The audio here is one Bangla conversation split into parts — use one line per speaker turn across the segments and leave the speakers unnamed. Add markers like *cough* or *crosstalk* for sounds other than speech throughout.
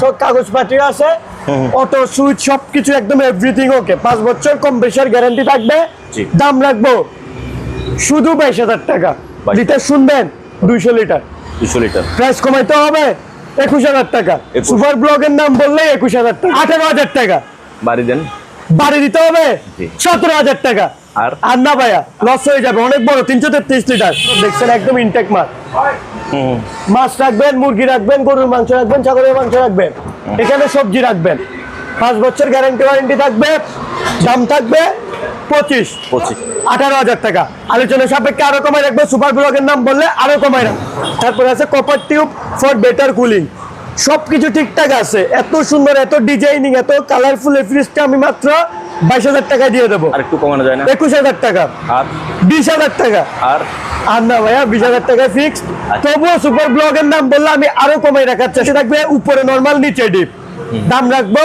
সব কাগজপাতি আছে অটো সুইচ সবকিছু একদম এভরিথিং ওকে পাঁচ বছর কম বেশার গ্যারান্টি থাকবে। দাম রাখব শুধু বাইশ হাজার টাকা। লিটার শুনবেন দুইশো লিটার।
দুশো লিটার।
প্রাইস কমাইতে হবে একুশ হাজার টাকা। সুপার ব্লগের নাম বললেই একুশ হাজার টাকা। আঠারো হাজার টাকা।
বাড়ি দেন।
বাড়ি দিতে হবে সতেরো হাজার টাকা।
আর?
আর না ভাইয়া লস হয়ে যাবে। অনেক বড় তিনশো তেত্রিশ লিটার। দেখছেন একদম ইনটেক মাছ মাছ রাখবেন মুরগি রাখবেন গরুর মাংস রাখবেন ছাগলের মাংস রাখবেন। এখানে সবজি রাখবেন। পাঁচ বছর গ্যারান্টি ওয়ারেন্টি থাকবে দাম থাকবে পঁচিশ।
পঁচিশ।
আঠারো হাজার টাকা। আলোচনা সাপেক্ষে আরও কমাই রাখবে সুপার ব্লগের নাম বললে আরও কমাই রাখবে। তারপরে আছে copper tube for better cooling সবকিছু ঠিকঠাক আছে। এত সুন্দর এত ডিজাইনিং এত কালারফুল এই ফ্রিজটা আমি মাত্র বাইশ হাজার টাকা দিয়ে দেবো।
আর একটু কমানো যায় না?
একুশ হাজার টাকা।
আর?
বিশ হাজার টাকা।
আর?
আর না ভাইয়া বিশ হাজার টাকা ফিক্সড
আচ্ছা।
তবুও সুপার ব্লগের নাম বললে আমি আরও কমাই রাখার চেষ্টা থাকবে। উপরে নর্মাল নিচে ডিপ দাম রাখব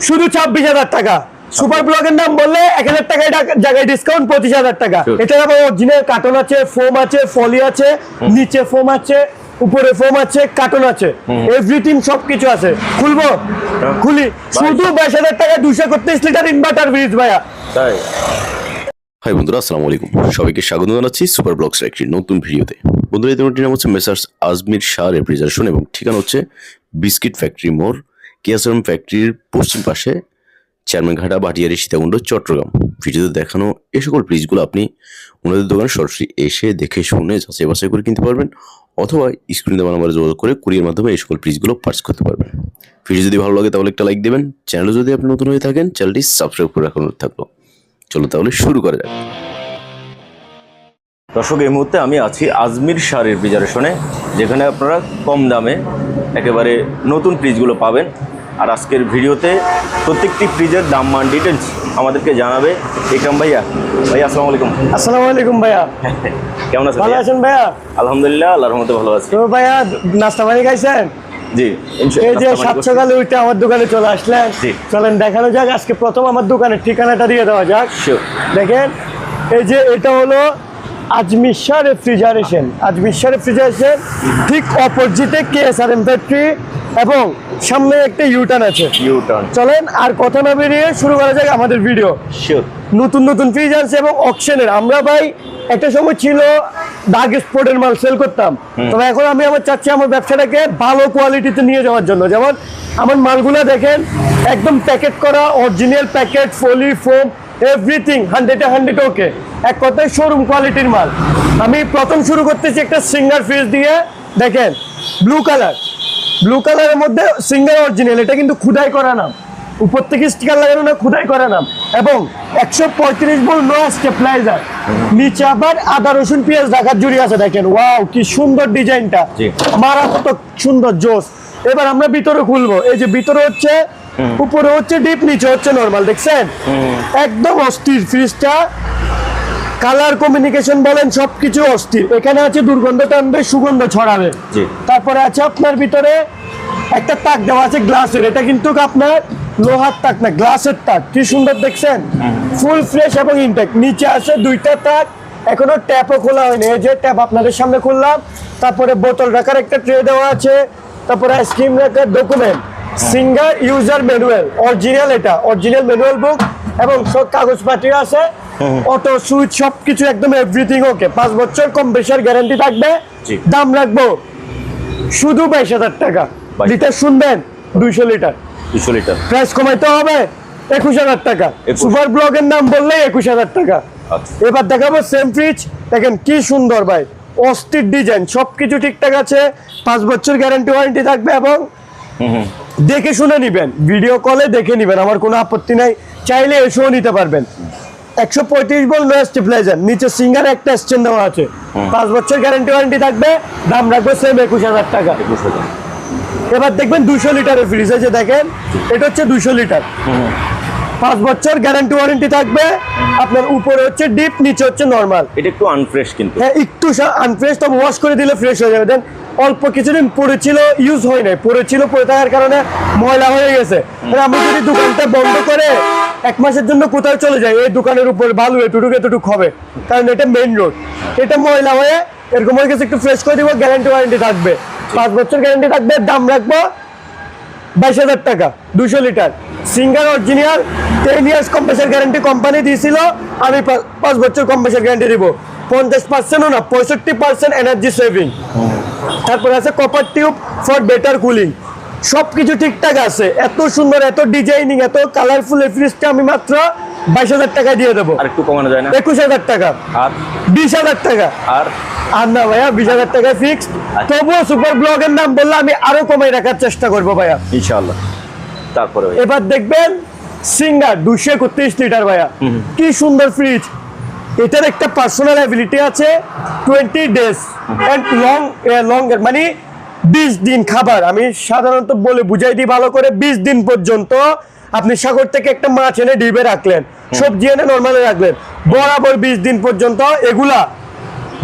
শুধু ছাব্বিশ হাজার টাকা। সুপার ব্লগের নাম বললে এক হাজার টাকা- জায়গায় ডিসকাউন্ট পঁচিশ হাজার টাকা। এটা আবার অরিজিনাল কার্টন আছে ফোম আছে ফলি আছে নিচে ফোম আছে উপরে ফোম আছে কার্টন আছে। এভরিথিং সবকিছু আছে। খুলবো? খুলি। শুধু বাইশ হাজার টাকা দুশো করতেছ লিটার ইনভার্টার ব্রিজ ভাইয়া।
তাই।
হাই বন্ধুরা আসসালামু আলাইকুম। সবাইকে স্বাগত জানাচ্ছি সুপার ব্লগস একটি নতুন ভিডিওতে। বন্ধুরা এই দোকানটির নাম হচ্ছে মেসার্স আজমির শাহ রেফ্রিজারেশন এবং ঠিকানা হচ্ছে বিস্কিট ফ্যাক্টরি মোড় কিয়াসারম ফ্যাক্টরির পশ্চিম পাশে চেয়ারম্যানঘাটা ভাটিয়ারি সীতাকুণ্ড চট্টগ্রাম। ভিডিওতে দেখানো এই সকল ফ্রিজগুলো আপনি ওনাদের দোকানে সরাসরি এসে দেখে শুনে যাচাই বাছাই করে কিনতে পারবেন, অথবা স্ক্রিনে দেওয়া নাম্বারে যোগাযোগ করে কুরিয়ার মাধ্যমে এই সকল ফ্রিজগুলো পার্চ করতে পারবেন। ভিডিও যদি ভালো লাগে তাহলে একটা লাইক দেবেন চ্যানেলে যদি আপনি নতুন হয়ে থাকেন চ্যানেলটি সাবস্ক্রাইব করে রাখানো থাকল। চলো তাহলে শুরু করা যাক।
দর্শক, এই মুহূর্তে আমি আছি আজমির শাহ প্রিজারেশনে যেখানে আপনারা কম দামে একেবারে নতুন ফ্রিজগুলো পাবেন। আর আজকের ভিডিওতে প্রত্যেকটি ফ্রিজের দাম মান ডিটেলস আমাদেরকে জানাবে। একরাম ভাইয়া। ভাইয়া আসসালামু আলাইকুম।
আসসালামু আলাইকুম ভাইয়া। *laughs*
কেমন আছেন
ভালো আছেন ভাইয়া?
আলহামদুলিল্লাহ আল্লাহর রহমতে ভালো আছি।
তো ভাইয়া নাস্তা পানি খাইছেন?
জি
এই যে সাত সকালে উঠে আমার দোকানে চলে আসলেন। চলেন দেখানো যাক আজকে প্রথম আমার দোকানের ঠিকানাটা দিয়ে দেওয়া যাক। দেখেন এই যে এটা হলো আজমির রেফ্রিজারেশন। আজমির রেফ্রিজারেশন ঠিক অপোজিটে K S R M factory. এবং সামনে একটা ইউটার্ন আছে।
ইউ টার্ন
চলেন আর কথা না বেরিয়ে শুরু করা যাক আমাদের ভিডিও নতুন নতুন ফ্রিজ এবং অকশনের আমরা ভাই একটা সময় ছিল দাগ স্পোর্টের মাল সেল করতাম। তবে এখন আমি আমার চাচ্ছি আমার ব্যবসাটাকে ভালো কোয়ালিটিতে নিয়ে যাওয়ার জন্য। যেমন আমার মালগুলো দেখেন একদম প্যাকেট করা original packet foil foam everything হান্ড্রেডে হান্ড্রেড ওকে এক কথায় শোরুম কোয়ালিটির মাল। আমি প্রথম শুরু করতেছি একটা সিঙ্গার ফ্রিজ দিয়ে। দেখেন ব্লু কালার ব্লু কালারের মধ্যে সিঙ্গার অরিজিনাল এটা কিন্তু খুদাই করা নাম। উপর থেকে স্টিকার লাগানো না খুদাই করা নাম। এবং একশো পঁয়ত্রিশ বল নো স্টেপলাইজার নিচে আবার আদা রসুন পেঁয়াজ ঢাকার জুড়ি আছে দেখেন। ওয়াও কি সুন্দর ডিজাইনটা। মারাত্মক সুন্দর জোস। এবার আমরা ভিতরে খুলবো। এই যে ভিতরে হচ্ছে উপরে হচ্ছে ডিপ নিচে হচ্ছে নর্মাল দেখছেন? একদম অস্থির ফ্রিজটা কালার কমিউনিকেশন বলেন সবকিছু অস্থির। এখানে আছে দুর্গন্ধ টানবে সুগন্ধ ছড়াবে। তারপরে আছে আপনার ভিতরে একটা তাক দেওয়া আছে গ্লাসের এটা কিন্তু আপনার লোহার তাক না গ্লাসের তাক। কি সুন্দর দেখছেন? ফুল ফ্রেশ এবং ইনটেক নিচে আছে দুইটা তাক এখনও ট্যাপও খোলা হয়নি। এই যে ট্যাপ আপনাদের সামনে খুললাম। তারপরে বোতল রাখার একটা ট্রে দেওয়া আছে। তারপরে আইসক্রিম রাখার document Singer user manual original এটা অরিজিনাল ম্যানুয়াল বুক এবং সব কাগজপাতি আছে অটো সুইচ সবকিছু একদম এভরিথিং ওকে পাঁচ বছর কম বেশার গ্যারান্টি থাকবে। দাম রাখব শুধু বাইশ হাজার টাকা। লিটার শুনবেন দুইশো লিটার।
দুশো লিটার।
প্রাইস কমাইতে হবে একুশ হাজার টাকা। সুপার ব্লগের নাম বললেই একুশ হাজার টাকা।
আচ্ছা।
এবার দেখাবো সেম ফ্রিজ দেখেন কি সুন্দর ভাই। অস্থির ডিজাইন সবকিছু ঠিকঠাক আছে। পাঁচ বছর গ্যারান্টি ওয়ারেন্টি থাকবে এবং দেখে শুনে নিবেন। ভিডিও কলে দেখে নিবেন। আমার কোনো আপত্তি নাই। চাইলে এসেও নিতে পারবেন। একশো পঁয়ত্রিশ বল স্টেবিলাইজার নিচে সিঙ্গার একটা স্ট্যান্ড দেওয়া আছে। পাঁচ বছর গ্যারান্টি ওয়ারেন্টি থাকবে দাম রাখবে সেম একুশ হাজার টাকা। এবার দেখবেন দুশো লিটারের ফ্রিজ যে দেখেন এটা হচ্ছে দুশো লিটার। পাঁচ বছর গ্যারান্টি ওয়ারেন্টি থাকবে আপনার উপরে হচ্ছে ডিপ নিচে হচ্ছে নর্মাল
এটা একটু আনফ্রেশ কিন্তু।
হ্যাঁ একটু আনফ্রেশ তবে ওয়াশ করে দিলে ফ্রেশ হয়ে যাবে। দেন অল্প কিছুদিন পড়েছিল ইউজ হয় নাই। পড়েছিল, পড়ে থাকার কারণে ময়লা হয়ে গেছে। আর আমি যদি দোকানটা বন্ধ করে এক মাসের জন্য কোথাও চলে যাই, এই দোকানের উপর ভালো এটুটুক এতটুক হবে। কারণ এটা মেইন রোড এটা ময়লা হয়ে এরকম হয়ে গেছে, একটু ফ্রেশ করে দিব গ্যারান্টি ওয়ারেন্টি থাকবে। পাঁচ বছর গ্যারান্টি থাকবে, দাম রাখব বাইশ হাজার টাকা দুশো litre. Singer original ten years compressor guarantee company দিয়েছিল আমি পাঁচ বছর কম্প্রেসার গ্যারান্টি দিব। পঞ্চাশ পার্সেন্টও না, পঁয়ষট্টি পার্সেন্ট এনার্জি সেভিং তারপর আছে copper tube for better cooling সব কিছু ঠিকঠাক আছে। এত সুন্দর এত ডিজাইনিং এত কালারফুল এই ফ্রিজটা আমি মাত্র বাইশ হাজার টাকায় দিয়ে দেবো।
আর একটু কমানো যায় না?
একুশ হাজার টাকা।
আর?
বিশ হাজার টাকা।
আর?
আর না ভাইয়া বিশ হাজার টাকা ফিক্সড তবুও সুপার ব্লগের নাম বললে আমি আরও কমাই রাখার চেষ্টা করব ভাইয়া।
ইনশাআল্লাহ। তারপরে
এবার দেখবেন সিঙ্গার দুশো একত্রিশ লিটার ভাইয়া। কি সুন্দর ফ্রিজ এটার একটা পার্সোনাল অ্যাবিলিটি আছে twenty days and long long মানে বিশ দিন খাবার। আমি সাধারণত বলে বুঝাই দিই ভালো করে বিশ দিন পর্যন্ত আপনি সাগর থেকে একটা মাছ এনে ডিবে রাখলেন সবজি এনে নর্মালে রাখলেন। বরাবর বিশ দিন পর্যন্ত এগুলা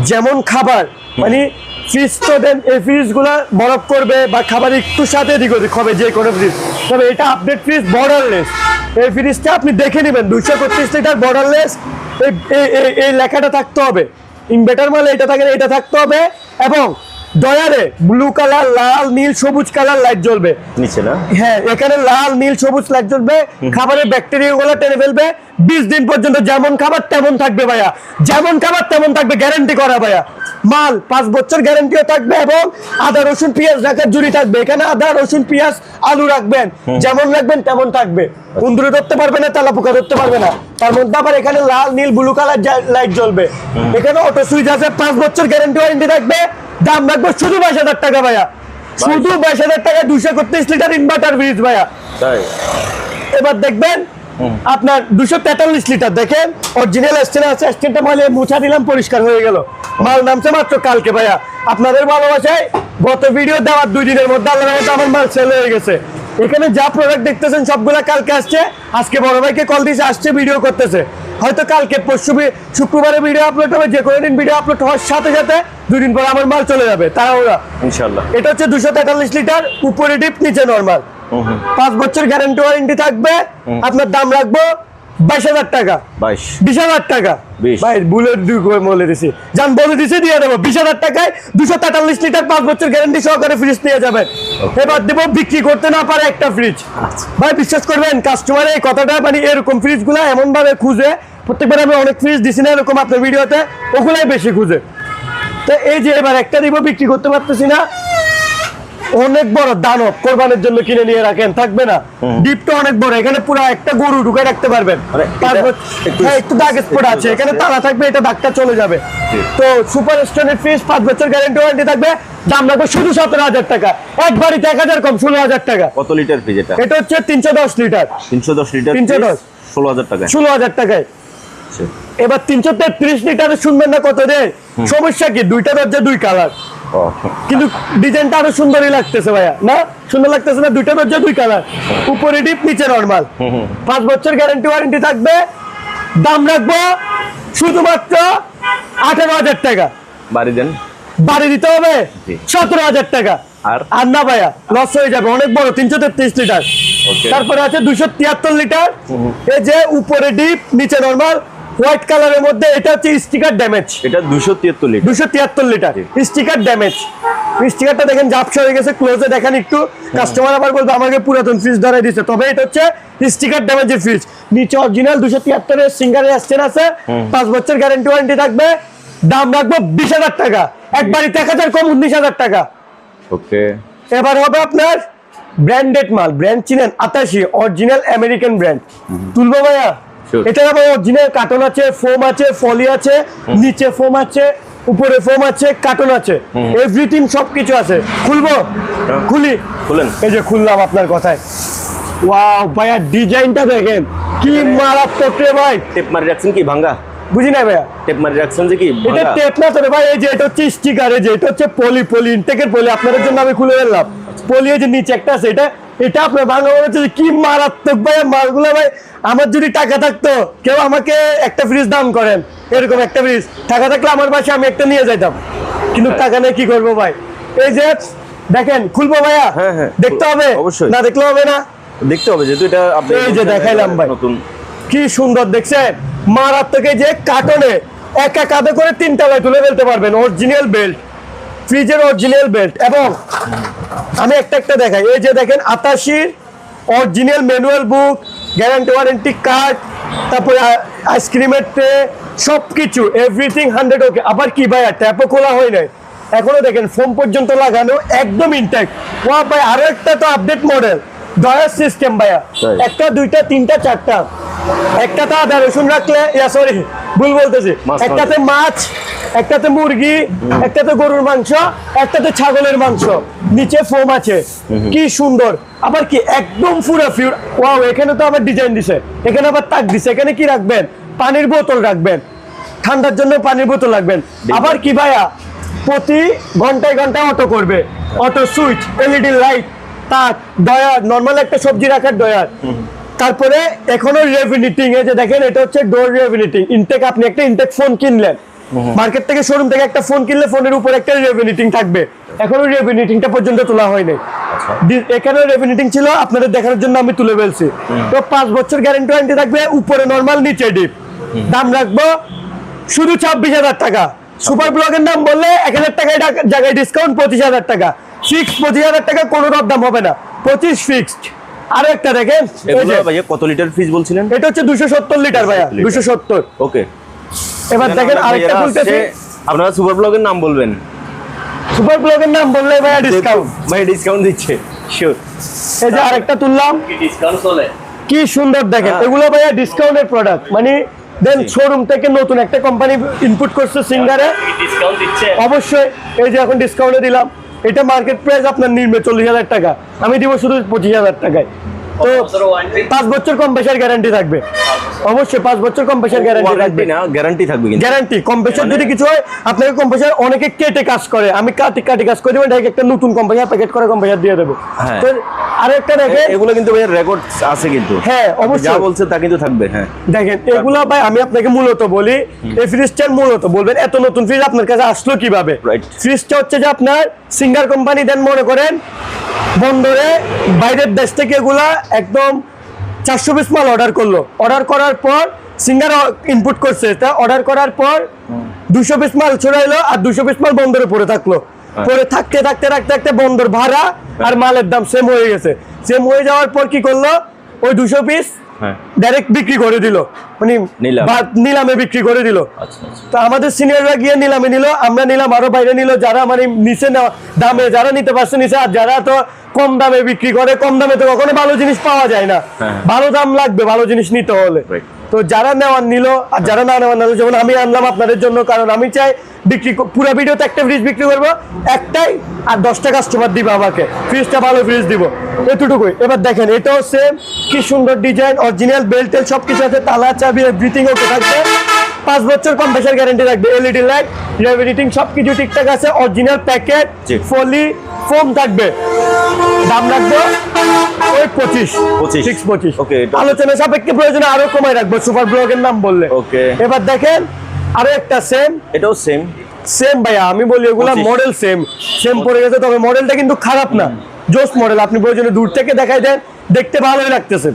যেমন খাবার মানে ফ্রিজ তো দেন এই ফ্রিজগুলা বরফ করবে বা খাবার একটু সাথে ওদিক হবে যে কোনো ফ্রিজ তবে এটা আপডেট ফ্রিজ বর্ডারলেস এই ফ্রিজটা আপনি দেখে নেবেন দুশো পঁচিশ লিটার বর্ডারলেস এই লেখাটা থাকতে হবে। ইনভার্টার মালে এটা থাকে এটা থাকতে হবে এবং ডয়ারে ব্লু কালার লাল নীল সবুজ কালার লাইট জ্বলবে।
নিচে না?
হ্যাঁ এখানে লাল নীল সবুজ লাইট জ্বলবে। খাবারের ব্যাকটেরিয়া গুলো টেনে ফেলবে। বিশ দিন পর্যন্ত যেমন খাবার তেমন থাকবে ভাইয়া। যেমন খাবার তেমন থাকবে গ্যারান্টি করা ভাইয়া। মাল পাঁচ বছর গ্যারান্টিও থাকবে এবং আদা রসুন পেঁয়াজ রাখার জুড়ি থাকবে। এখানে আদা রসুন পেঁয়াজ আলু রাখবেন। যেমন রাখবেন তেমন থাকবে। কুন্দুরি ধরতে পারবে না তেলা পোকা ধরতে পারবে না। তার মধ্যে আবার এখানে লাল নীল ব্লু কালার লাইট জ্বলবে। এখানে অটো সুইচ আছে পাঁচ বছর গ্যারান্টি ওয়ারেন্টি থাকবে। দাম রাখবে শুধু বাইশ হাজার টাকা ভাইয়া। শুধু বাইশ হাজার টাকা দুশো একত্রিশ লিটার ইনভার্টার ফ্রিজ ভাইয়া। এবার দেখবেন আপনার দুশো তেতাল্লিশ লিটার দেখেন অরিজিনাল স্টেন আছে স্টেনটা মালে মুছা দিলাম পরিষ্কার হয়ে গেল। মাল নামছে মাত্র কালকে ভাইয়া। আপনাদের ভালোবাসায় গত ভিডিও দেওয়ার দুই দিনের মধ্যে আল্লাহ আমার মাল সেল হয়ে গেছে। এখানে যা প্রোডাক্ট দেখতেছেন সবগুলা কালকে আসছে। আজকে বড় ভাইকে কল দিয়েছে আসছে ভিডিও করতেছে। হয়তো কালকে পরশু শুক্রবারে ভিডিও আপলোড হবে যে কোনো দিন ভিডিও আপলোড হওয়ার সাথে সাথে দুদিন পর আমার মাল চলে যাবে তারা
ওরা ইনশাল্লাহ
এটা হচ্ছে দুশো তেতাল্লিশ লিটার উপরে ডিপ নিচে নর্মাল পাঁচ বছর গ্যারেন্টি ওয়ারেন্টি থাকবে আপনার দাম রাখব বাইশ হাজার টাকা।
বাইশ।
বিশ হাজার টাকা। ভাই বুলেট দুই করে বলে দিছি। যান বলে দিছি দিয়ে দেবো। বিশ হাজার টাকায় দুশো তেতাল্লিশ লিটার পাঁচ বছর গ্যারান্টি সহকারে ফ্রিজ নিয়ে যাবেন। এবার দেবো বিক্রি করতে না পারে একটা ফ্রিজ ভাই বিশ্বাস করবেন কাস্টমার এই কথাটা মানে এরকম ফ্রিজগুলা এমন ভাবে খুঁজে প্রত্যেকবার আমি অনেক ফ্রিজ দিছি না এরকম আপনার ভিডিওতে ওগুলাই বেশি খুঁজে। তো এই যে এবার একটা দিব বিক্রি করতে পারতেছি না। অনেক বড় দানব কোরবানের জন্য কিনে নিয়ে রাখেন থাকবে না। ডিপটা অনেক বড় এখানে পুরো একটা গরু ঢুকে রাখতে পারবেন। হ্যাঁ, একটু দাগ স্পট আছে এখানে তালা থাকবে এটা দাগটা চলে যাবে। তো সুপার স্টোনের ফিস পাঁচ বছর গ্যারান্টি ওয়ারেন্টি থাকবে দাম রাখবে শুধু সতেরো হাজার টাকা। এক বাড়িতে এক হাজার কম ষোলো হাজার টাকা।
কত লিটার ফ্রিজ এটা?
এটা হচ্ছে তিনশো দশ লিটার
তিনশো দশ লিটার
310
ষোলো হাজার টাকা
ষোলো হাজার টাকায়।
আচ্ছা।
এবার তিনশো তেত্রিশ লিটারে শুনবেন না কত রে? সমস্যা কি? দুইটা দরজা দুই কালার কিন্তু ডিজাইনটা আরও সুন্দরই লাগতেছে ভাইয়া না? সুন্দর লাগতেছে না? দুইটা দরজা দুই কালার উপরে ডিপ নিচে নর্মাল পাঁচ বছর গ্যারান্টি ওয়ারেন্টি থাকবে। দাম রাখব শুধুমাত্র আঠারো হাজার টাকা।
বাড়ি দেন।
বাড়ি দিতে হবে সতেরো হাজার টাকা।
আর?
আর না ভাইয়া লস হয়ে যাবে। অনেক বড় তিনশো তেত্রিশ লিটার তারপরে আছে দুশো তিয়াত্তর লিটার এই যে উপরে ডিপ নিচে নর্মাল হোয়াইট কালারের মধ্যে এটা হচ্ছে স্টিকার ড্যামেজ।
এটা দুশো তিয়াত্তর লিটার।
দুশো তিয়াত্তর লিটার। Sticker damage. স্টিকারটা দেখেন ঝাপসা হয়ে গেছে ক্লোজে দেখেন একটু। কাস্টমার আবার বলবে আমাকে পুরাতন ফ্রিজ ধরাই দিচ্ছে তবে এটা হচ্ছে স্টিকার ড্যামেজের ফ্রিজ নিচে অরিজিনাল দুশো তিয়াত্তরের সিঙ্গারের আসছেন আছে। পাঁচ বছর গ্যারান্টি ওয়ারেন্টি থাকবে। দাম রাখব বিশ হাজার টাকা। একবারই এক হাজার কম উনিশ হাজার টাকা।
ওকে।
এবার হবে আপনার ব্র্যান্ডেড মাল। ব্র্যান্ড চিনেন আতাশি অরিজিনাল আমেরিকান ব্র্যান্ড তুলবো ভাইয়া. এটা আবার অরিজিনাল কার্টন আছে ফোম আছে ফলি আছে নিচে ফোম আছে উপরে ফোম আছে কার্টন আছে। এভরিথিং সবকিছু আছে। খুলবো? খুলি।
খুলেন।
এই যে খুললাম আপনার কথায়। ওয়াও ভাইয়া ডিজাইনটা দেখেন। কি মারাত্মক রে ভাই।
টেপ মারি রাখছেন কি ভাঙ্গা?
বুঝি না ভাইয়া?
টেপ মারি রাখছেন যে কি
এটা টেপ না ভাই এই যে এটা হচ্ছে স্টিকার এই যে এটা হচ্ছে পলি পলি ইনটেকের পলি আপনাদের জন্য আমি খুলে ফেললাম। পলি এই যে নিচে একটা আছে এটা এটা আপনার বাংলা মনে হচ্ছে কি মারাত্মক ভাই মালগুলো ভাই আমার যদি টাকা থাকতো কেউ আমাকে একটা ফ্রিজ দাম করেন। এরকম একটা ফ্রিজ টাকা থাকলে আমার পাশে আমি একটা নিয়ে যাইতাম। কিন্তু টাকা নেই কি করব ভাই? এই যে দেখেন খুলবো ভাইয়া?
হ্যাঁ, হ্যাঁ।
দেখতে হবে?
অবশ্যই।
না দেখলে হবে না?
দেখতে হবে যেহেতু এটা আপনি
এই যে দেখাইলাম ভাই।
নতুন।
কি সুন্দর দেখছেন? মারাত্মক এই যে কার্টনে একা কাঁধে করে তিন তলায় তুলে ফেলতে পারবেন অরিজিনাল বেল্ট ফ্রিজের অরিজিনাল বেল্ট এবং আমি একটা একটা দেখাই। এই যে দেখেন আতাশির original manual book guarantee warranty card তারপরে আইসক্রিমের ট্রে সব কিছু এভরিথিং হান্ড্রেড ওকে আবার কি ভাইয়া ট্যাপও খোলা হয় নাই। এখনও দেখেন ফোন পর্যন্ত লাগানো একদম ইনটেক ওয়া ভাই আরও একটা তো আপডেট মডেল ডয়ার সিস্টেম ভাইয়া। একটা দুইটা তিনটা চারটা। একটা একটাতে আদা রসুন রাখলে ইয়া সরি ভুল বলতেছি। একটাতে মাছ একটাতে মুরগি একটাতে গরুর মাংস একটাতে ছাগলের মাংস। নিচে ফোম আছে। কি সুন্দর। আবার কি একদম পুরো ফিউর ওয়াও এখানে তো আবার ডিজাইন দিছে। এখানে আবার তাক দিছে। এখানে কি রাখবেন? পানির বোতল রাখবেন। ঠান্ডার জন্য পানির বোতল রাখবেন। আবার কি ভাইয়া? প্রতি ঘন্টায় ঘন্টায় অটো করবে। অটো সুইচ এলইডি লাইট তাক ডয়ার নর্মাল একটা সবজি রাখার ডয়ার তারপরে এখনও রেভিনিটিং এ যে দেখেন এটা হচ্ছে ডোর রেভিনিটিং ইনটেক আপনি একটা ইনটেক ফোন কিনলেন। মার্কেট থেকে শোরুম থেকে একটা ফোন কিনলে ফোনের উপর একটা রেভিনিটিং থাকবে। এখনও রেভিনিটিংটা পর্যন্ত তোলা হয়নি। ডি- এখানে রেভিনিটিং ছিল আপনাদের দেখানোর জন্য আমি তুলে ফেলছি। তো পাঁচ বছর গ্যারান্টি ওয়ারেন্টি থাকবে উপরে নর্মাল নিচে ডিপ দাম রাখব শুধু ছাব্বিশ হাজার টাকা। সুপার ব্লগের নাম বললে এক হাজার টাকায় জায়গায় ডিসকাউন্ট পঁচিশ হাজার টাকা। ফিক্সড পঁচিশ হাজার টাকা কোনো দাম হবে না। পঁচিশ ফিক্সড আরও একটা দেখেন
কত লিটার ফ্রিজ বলছিলেন?
এটা হচ্ছে দুশো সত্তর লিটার ভাইয়া দুশো সত্তর
ওকে
এবার দেখেন আরেকটা খুলতেছি।
আপনারা সুপার ব্লগের নাম বলবেন।
সুপার ব্লগের নাম বললে ভাইয়া ডিসকাউন্ট
ভাই ডিসকাউন্ট দিচ্ছে শিওর
এই যে আরেকটা তুললাম।
ডিসকাউন্ট চলে?
কি সুন্দর দেখেন
হ্যাঁ।
এগুলো ভাইয়া ডিসকাউন্টের প্রোডাক্ট মানে দেন শোরুম থেকে নতুন একটা কোম্পানি ইনপুট করছে সিঙ্গারে
ডিসকাউন্ট দিচ্ছে?
অবশ্যই এই যে এখন ডিসকাউন্টে দিলাম। এটা মার্কেট প্রাইস আপনার নির্মে চল্লিশ হাজার টাকা। আমি দিব শুধু পঁচিশ হাজার টাকায়। তো পাঁচ বছর কম্প্রেসার গ্যারান্টি থাকবে। অবশ্যই পাঁচ বছর কম্প্রেসার গ্যারান্টি থাকবে।
না গ্যারান্টি থাকবে
গ্যারান্টি কম্প্রেসার যদি কিছু হয় আপনাকে কম্প্রেসার অনেকে কেটে কাজ করে। আমি কাটি কাটি কাজ করে দেবো একটা নতুন কম্প্রেসার প্যাকেট করে কম্প্রেসার দিয়ে দেবো।
হ্যাঁ।
তো আরেকটা
এগুলো কিন্তু ভাইয়া রেকর্ড আছে কিন্তু।
হ্যাঁ অবশ্যই
যা বলছে তা কিন্তু থাকবে হ্যাঁ।
দেখেন এগুলো ভাই আমি আপনাকে মূলত বলি এই ফ্রিজটার মূলত বলবেন এত নতুন ফ্রিজ আপনার কাছে আসলো কীভাবে. ফ্রিজটা হচ্ছে যে আপনার সিঙ্গার কোম্পানি দেন মনে করেন বন্দরে বাইরের দেশ থেকে এগুলা একদম চারশো পিস মাল অর্ডার করল। অর্ডার করার পর সিঙ্গার ইনপুট করছে তা অর্ডার করার পর দুশো পিস মাল ছড়াইলো আর দুশো পিস মাল বন্দরে পড়ে থাকল। পরে থাকতে থাকতে থাকতে থাকতে বন্দর ভাড়া আর মালের দাম সেম হয়ে গেছে। সেম হয়ে যাওয়ার পর কি করল? ওই দুশো পিস
হ্যাঁ
ডাইরেক্ট বিক্রি করে দিল মানে
নিলাম।
বিক্রি করে দিল
আচ্ছা আচ্ছা
তো আমাদের সিনিয়ররা গিয়ে নিলামে নিল আমরা নিলাম আরও বাইরে নিল যারা মানে নিচে দামে যারা নিতে পারছে নিচে আর যারা তো কম দামে বিক্রি করে কম দামে তো কখনো ভালো জিনিস পাওয়া যায় না
হ্যাঁ।
ভালো দাম লাগবে ভালো জিনিস নিতে হলে. তো যারা নেওয়ার নিল আর যারা না নেওয়ার নিল যেমন আমি আনলাম আপনাদের জন্য কারণ আমি চাই বিক্রি পুরো ভিডিওতে একটা ফ্রিজ বিক্রি করব একটাই আর দশটা কাস্টমার দিবে আমাকে। ফ্রিজটা ভালো ফ্রিজ দিব। এতটুকুই। এবার দেখেন এটাও সেম কি সুন্দর ডিজাইন অরিজিনাল বেল্টেল সব কিছু আছে তালা চাবি এভরিথিং ওকে থাকবে। পাঁচ বছর কম্প্রেসার গ্যারান্টি থাকবে। এলইডি লাইট রেভিনিটিং সব কিছু ঠিকঠাক আছে অরিজিনাল প্যাকেট ফলি ফোম থাকবে। দাম রাখব ওই পঁচিশ।
25
সিক্স পঁচিশ। আলোচনা সাপেক্ষে প্রয়োজনে আরও কমাই রাখব। সুপার ব্লগের নাম বললে।
ওকে
এবার দেখেন আরও একটা সেম
এটাও সেম
সেম ভাইয়া আমি বলি এগুলা মডেল সেম সেম পড়ে গেছে তবে মডেলটা কিন্তু খারাপ না। জোস মডেল আপনি প্রয়োজনে দূর থেকে দেখাই দেন। দেখতে ভালোই লাগতেছে।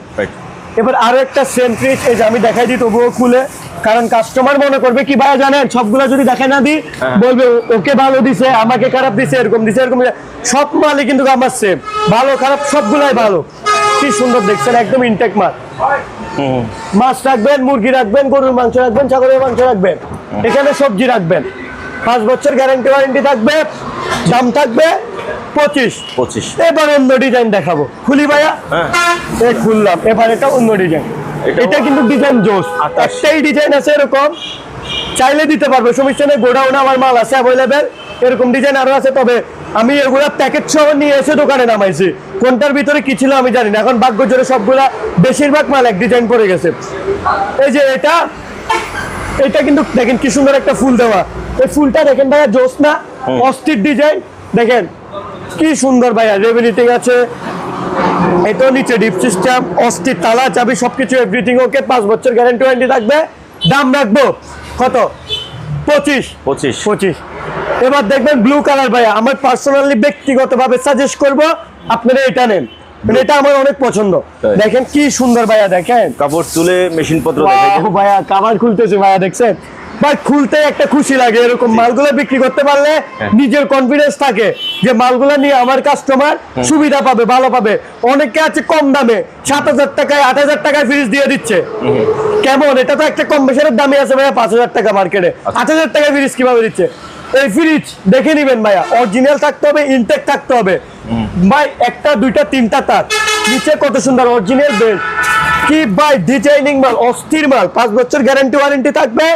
এবার আরও একটা সেম ফ্রিজ এই যে আমি দেখাই দিই তবুও খুলে। কারণ কাস্টমার মনে করবে কি ভাইয়া জানেন সবগুলা যদি দেখাই না দিই
হ্যাঁ।
বলবে ওকে ভালো দিছে আমাকে খারাপ দিছে এরকম দিছে এরকম সব মালই কিন্তু আমার সেম ভালো খারাপ সবগুলাই ভালো। কি সুন্দর দেখছেন একদম ইনটেক মাল। মাছ রাখবেন মুরগি রাখবেন গরুর মাংস রাখবেন ছাগলের মাংস রাখবেন এখানে সবজি রাখবেন। পাঁচ বছর গ্যারান্টি ওয়ারেন্টি থাকবে দাম থাকবে পঁচিশ।
পঁচিশ।
এবার অন্য ডিজাইন দেখাবো। খুলি ভাইয়া।
হ্যাঁ।
এ খুললাম। এবার এটা অন্য ডিজাইন এটা কিন্তু ডিজাইন জোস। একটাই ডিজাইন আছে এরকম। চাইলে দিতে পারবে। সমস্যা নেই গোডাউনে আমার মাল আছে অ্যাভেলেবেল এরকম ডিজাইন আরও আছে তবে আমি এগুলা প্যাকেট সহ নিয়ে এসে দোকানে নামাইছি। কোনটার ভিতরে কি ছিল আমি জানি না। এখন ভাগ্য জোরে সবগুলা বেশিরভাগ মাল এক ডিজাইন পড়ে গেছে। এই যে এটা এটা কিন্তু দেখেন কি সুন্দর একটা ফুল দেওয়া। এই ফুলটা দেখেন ভাইয়া জোস না অস্থির ডিজাইন দেখেন কি সুন্দর ভাইয়া রেভিনিটিং আছে। এটাও নিচে ডিপ সিস্টেম অস্থির তালা চাবি সবকিছু এভরিথিং ওকে পাঁচ বছর গ্যারান্টি ওয়ারেন্টি থাকবে। দাম রাখব কত? পঁচিশ।
পঁচিশ।
পঁচিশ। এবার দেখবেন ব্লু কালার ভাইয়া আমার পার্সোনালি ব্যক্তিগতভাবে সাজেস্ট করব আপনারা এটা নেন। এটা আমার অনেক পছন্দ। দেখেন কি সুন্দর ভাইয়া দেখেন।
কাপড় তুলে মেশিন পত্র
ভাইয়া কাবার খুলতেছে ভাইয়া দেখছেন? বা খুলতে একটা খুশি লাগে এরকম মালগুলো বিক্রি করতে পারলে
হ্যাঁ।
নিজের কনফিডেন্স থাকে যে মালগুলো নিয়ে আমার কাস্টমার সুবিধা পাবে ভালো পাবে। অনেকে আছে কম দামে সাত হাজার টাকায় আট হাজার টাকায় ফ্রিজ দিয়ে দিচ্ছে। কেমন? এটা তো একটা কম বেশির দামে আছে ভাইয়া পাঁচ হাজার টাকা মার্কেটে
আচ্ছা।
আট হাজার টাকা ফ্রিজ কীভাবে দিচ্ছে? এই ফ্রিজ দেখে নিবেন ভাইয়া অরিজিনাল থাকতে হবে ইনটেক থাকতে হবে। ভাই একটা দুইটা তিনটা তার। নিচে কত সুন্দর অরিজিনাল বেল্ট কি ভাই ডিজাইনিং মাল অস্থির মাল। পাঁচ বছর গ্যারান্টি ওয়ারেন্টি থাকবে।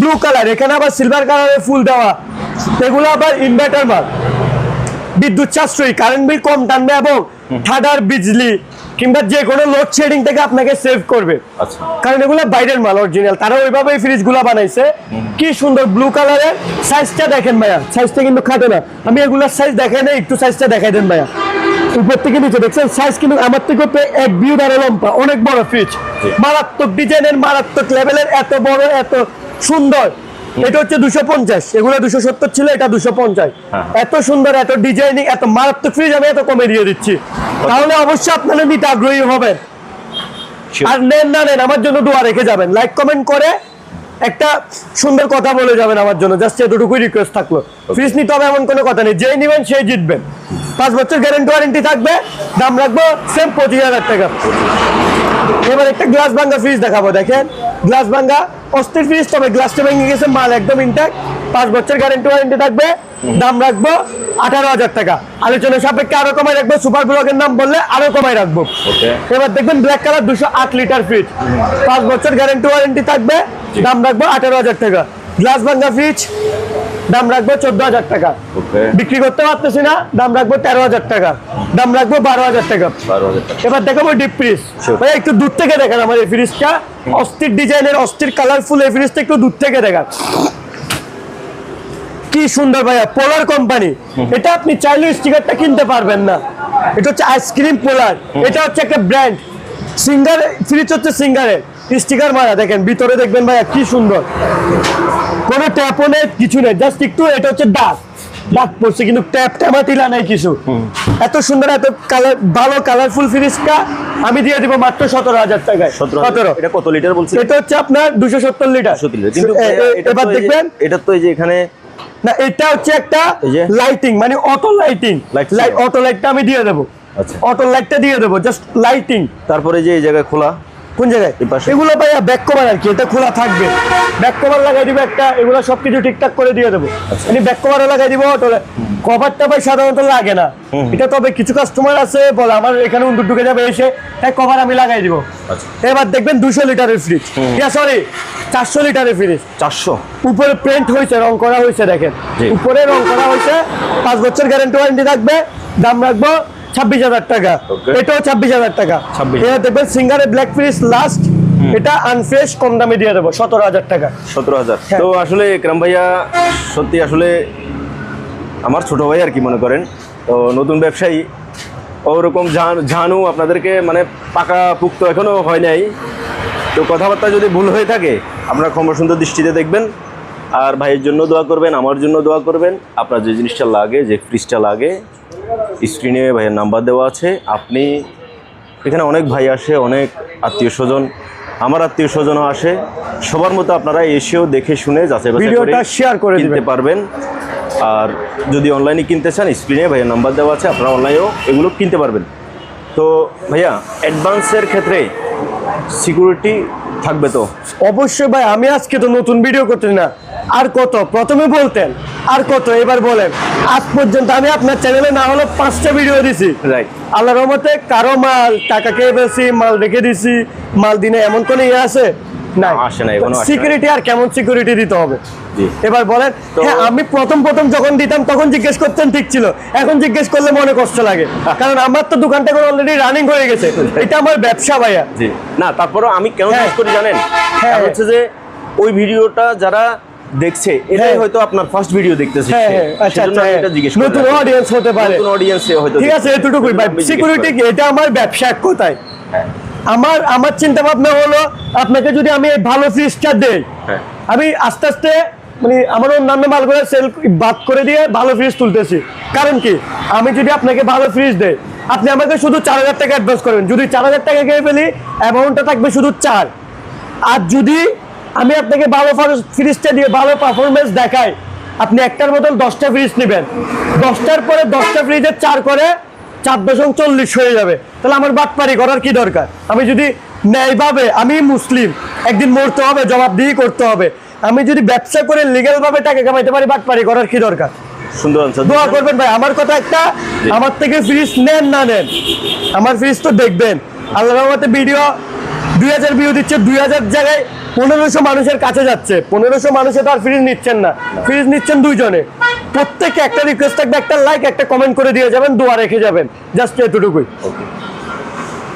ব্লু কালার এখানে আবার সিলভার কালারের ফুল দেওয়া। এগুলো আবার ইনভার্টার মাল। বিদ্যুৎ সাশ্রয়ী কারেন্ট বিল কম টানবে এবং ঠাডার বিজলি কিংবা যে কোনো লোড শেডিং থেকে আপনাকে সেভ করবে।
আচ্ছা।
কারণ এগুলো বাইরের মাল অরিজিনাল তারা ওইভাবে ফ্রিজগুলা বানাইছে কি সুন্দর ব্লু কালারের সাইজটা দেখেন ভাইয়া। সাইজটা কিন্তু খাটে না। আমি এগুলার সাইজ দেখাই না একটু সাইজটা দেখাই দেন ভাইয়া। উপর থেকে নিচে দেখছেন? সাইজ কিন্তু আমার থেকে তো এক বিউ দাঁড়ে লম্পা অনেক বড় ফ্রিজ মারাত্মক ডিজাইনের মারাত্মক লেভেলের এত বড় এত সুন্দর। এটা হচ্ছে দুশো পঞ্চাশ। এগুলো দুশো সত্তর ছিল এটা দুশো পঞ্চাশ।
হ্যাঁ।
এত সুন্দর এত ডিজাইনিং এত মারাত্মক ফ্রিজ আমি এত কমে দিয়ে দিচ্ছি। তাহলে অবশ্যই আপনারা নিতে আগ্রহী হবেন. আর নেন না নেন আমার জন্য দোয়া রেখে যাবেন। লাইক কমেন্ট করে একটা সুন্দর কথা বলে যাবেন আমার জন্য। জাস্ট এতটুকুই রিকোয়েস্ট থাকল। ফিস নিতে হবে এমন কোনো কথা নেই। যেই নেবেন সেই জিতবেন। পাঁচ বছর গ্যারেন্টি ওয়ারেন্টি থাকবে। দাম রাখব সেম পঁচিশ হাজার টাকা। এবার একটা গ্লাস ভাঙ্গা ফ্রিজ দেখাবো দেখেন। গ্লাস ভাঙ্গা অস্থির ফ্রিজ তবে গ্লাসটা ভেঙে গেছে মাল একদম ইনট্যাক্ট পাঁচ বছর গ্যারেন্টি ওয়ারেন্টি থাকবে দাম রাখব আঠারো হাজার টাকা। আলোচনা সাপেক্ষে আরও কমাই রাখব সুপার ব্লকের নাম বললে আরও কমাই রাখব। এবার দেখবেন ব্ল্যাক কালার দুশো আট লিটার ফ্রিজ পাঁচ বছর গ্যারেন্টি ওয়ারেন্টি থাকবে দাম রাখব আঠারো হাজার টাকা। গ্লাস ভাঙ্গা ফ্রিজ দাম রাখব চোদ্দ হাজার টাকা। বিক্রি করতে পারতেছি না দাম রাখব তেরো হাজার টাকা। দাম রাখব বারো হাজার টাকা। এবার দেখাবো ডিপ ফ্রিজ ভাই একটু দূর থেকে দেখেন আমার এই ফ্রিজটা অস্থির ডিজাইনের অস্থির কালারফুল এই ফ্রিজটা একটু দূর থেকে দেখান। কি সুন্দর ভাইয়া পোলার কোম্পানি এটা আপনি চাইলে স্টিকারটা কিনতে পারবেন না। এটা হচ্ছে আইসক্রিম পোলার এটা হচ্ছে একটা ব্র্যান্ড সিঙ্গার ফ্রিজ হচ্ছে সিঙ্গারের স্টিকার মারা দেখেন ভিতরে দেখবেন ভাইয়া কি সুন্দর। কোনো ট্যাপও নেই কিছু নেই জাস্ট একটু এটা হচ্ছে ডাক ডাক পড়ছে কিন্তু ট্যাপ ট্যাপা টিলা নেই কিছু। এত সুন্দর এত কালার ভালো কালারফুল ফ্রিজটা আমি দিয়ে দিব মাত্র সতেরো হাজার টাকায়।
সতেরো এটা কত লিটার বলছি
এটা হচ্ছে আপনার দুশো সত্তর লিটার
কিন্তু
এবার দেখবেন।
এটা তো এই যে এখানে
না এটা হচ্ছে একটা লাইটিং মানে অটো লাইটিং। অটো লাইটটা আমি দিয়ে দেবো।
আচ্ছা।
অটো লাইটটা দিয়ে দেবো জাস্ট লাইটিং
তারপরে যে এই জায়গায় খোলা।
কোন জায়গায়? এগুলো ভাইয়া ব্যাক কভার আর কি এটা খোলা থাকবে। ব্যাক কভার লাগাই দিব একটা এগুলো সবকিছু ঠিকঠাক করে দিয়ে দেবো। মানে ব্যাক কভারও লাগাই দিব অটো কভারটা ভাই সাধারণত লাগে না। এটা তবে কিছু কাস্টমার আছে বলে আমার এখানে উন্ডুর ঢুকে যাবে এসে তাই কভার আমি লাগাই দিব।
আচ্ছা।
এবার দেখবেন দুশো লিটারের ফ্রিজ সরি চারশো লিটারের ফ্রিজ
চারশো?
উপরে পেন্ট হয়েছে রং করা হয়েছে দেখেন। উপরে রং করা হয়েছে পাঁচ বছর গ্যারেন্টি ওয়ারেন্টি থাকবে দাম রাখব ছাব্বিশ হাজার টাকা. এটাও ছাব্বিশ হাজার টাকা।
26,000
এটা দেখবেন সিঙ্গারে ব্ল্যাক ফ্রিজ লাস্ট এটা আনফ্রেশ কম দামে দিয়ে দেবো সতেরো হাজার টাকা।
সতেরো হাজার।
হ্যাঁ।
তো আসলে একরাম ভাইয়া সত্যি আসলে আমার ছোট ভাই আর কি মনে করেন। তো নতুন ব্যবসায়ী ওরকম জান- আপনাদেরকে মানে পাকা পুক্ত এখনও হয় নাই। তো কথাবার্তা যদি ভুল হয়ে থাকে আপনারা ক্ষমা সুন্দর দৃষ্টিতে দেখবেন। আর ভাইয়ের জন্য দোয়া করবেন আমার জন্য দোয়া করবেন। আপনার যে জিনিসটা লাগে যে ফ্রিজটা লাগে স্ক্রিনে ভাইয়ের নাম্বার দেওয়া আছে। আপনি এখানে অনেক ভাই আসে অনেক আত্মীয় স্বজন আমার আত্মীয় স্বজনও আসে। সবার মতো আপনারা এসেও দেখে শুনে যাচাই
ভিডিওটা শেয়ার করে দিতে
পারবেন। আর যদি অনলাইনে কিনতে চান স্ক্রিনে ভাইয়ের নাম্বার দেওয়া আছে আপনারা অনলাইনেও এগুলো কিনতে পারবেন। তো ভাইয়া অ্যাডভান্সের ক্ষেত্রে সিকিউরিটি থাকবে তো?
অবশ্যই ভাই আমি আজকে তো নতুন ভিডিও করতে না। আর কত? প্রথমে বলতেন। আর কত? এবার বলেন আজ পর্যন্ত আমি আপনার চ্যানেলে না হলো পাঁচটা ভিডিও দিছি।
রাইট
আল্লাহ রহমতে কারও মাল টাকা খেয়ে ফেলছি মাল রেখে দিছি মাল দিনে এমন কোনো ইয়ে আছে? না
আসে না,
সিকিউরিটি আর কেমন সিকিউরিটি দিতে হবে? এবার বলেন হ্যাঁ আমি প্রথম প্রথম যখন দিতাম তখন জিজ্ঞেস করতেন ঠিক ছিল। এখন জিজ্ঞেস করলে মনে কষ্ট লাগে। কারণ আমার তো দোকানটা অলরেডি রানিং হয়ে গেছে। এটা আমার ব্যবসা ভাইয়া।
না তারপরও আমি কেন
হ্যাঁ।
জিজ্ঞেস করি জানেন?
হ্যাঁ।
হচ্ছে যে ওই ভিডিওটা যারা দেখছে এটাই
হ্যাঁ।
হয়তো আপনার ফার্স্ট ভিডিও দেখতেছে
হ্যাঁ হ্যাঁ আচ্ছা
সেজন্য
আচ্ছা
আমি। এটা জিজ্ঞেস
নতুন অডিয়েন্স হতে পারে
নতুন অডিয়েন্সে হয়তো
ঠিক আছে। এতটুকুই ভাই সিকিউরিটি। এটা আমার ব্যবসা কোথায়। আমার আমার চিন্তা ভাবনা হলো আপনাকে যদি আমি এই ভালো ফ্রিজটা দেই
হ্যাঁ।
আমি আস্তে আস্তে মানে আমার অন্যান্য মালগুলো সেল বাদ করে দিয়ে ভালো ফ্রিজ তুলতেছি কারণ কি আমি যদি আপনাকে ভালো ফ্রিজ দেই আপনি আমাকে শুধু চার হাজার টাকা অ্যাডভান্স করবেন যদি চার হাজার টাকা খেয়ে ফেলি অ্যামাউন্টটা থাকবে শুধু চার আর যদি আমি আপনাকে ভালো ফ্রিজটা দিয়ে ভালো পারফরমেন্স দেখাই। আপনি একটার বদল দশটা ফ্রিজ নেবেন। দশটার পরে দশটা ফ্রিজের চার করে চার দশম চল্লিশ হয়ে যাবে। তাহলে আমার বাটপারি করার কি দরকার? আমি যদি ন্যায়ভাবে আমি মুসলিম একদিন মরতে হবে জবাবদিহি করতে হবে। আমি যদি ব্যবসা করে লিগ্যাল ভাবে টাকা কামাইতে পারি বাটপারি করার কি দরকার?
সুন্দর আনসার
দোয়া করবেন ভাই। আমার কথা একটা আমার থেকে ফ্রিজ নেন না নেন। আমার ফ্রিজ তো দেখবেন। আল্লাহ ভিডিও দুই হাজার ভিউ দিচ্ছে, দুই হাজার জায়গায় পনেরোশো মানুষের কাছে যাচ্ছে। পনেরোশো মানুষে তো আর ফ্রিজ নিচ্ছেন না। ফ্রিজ নিচ্ছেন দুইজনে। প্রত্যেকে একটা রিকোয়েস্ট থাকবে, একটা লাইক একটা কমেন্ট করে দিয়ে যাবেন, দোয়া রেখে যাবেন। জাস্ট এতটুকুই।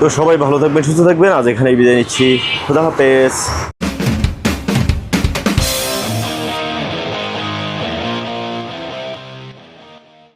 তো সবাই ভালো থাকবেন, সুস্থ থাকবেন। আজ এখানেই বিদায় নিচ্ছি। খুদা হাফেজ।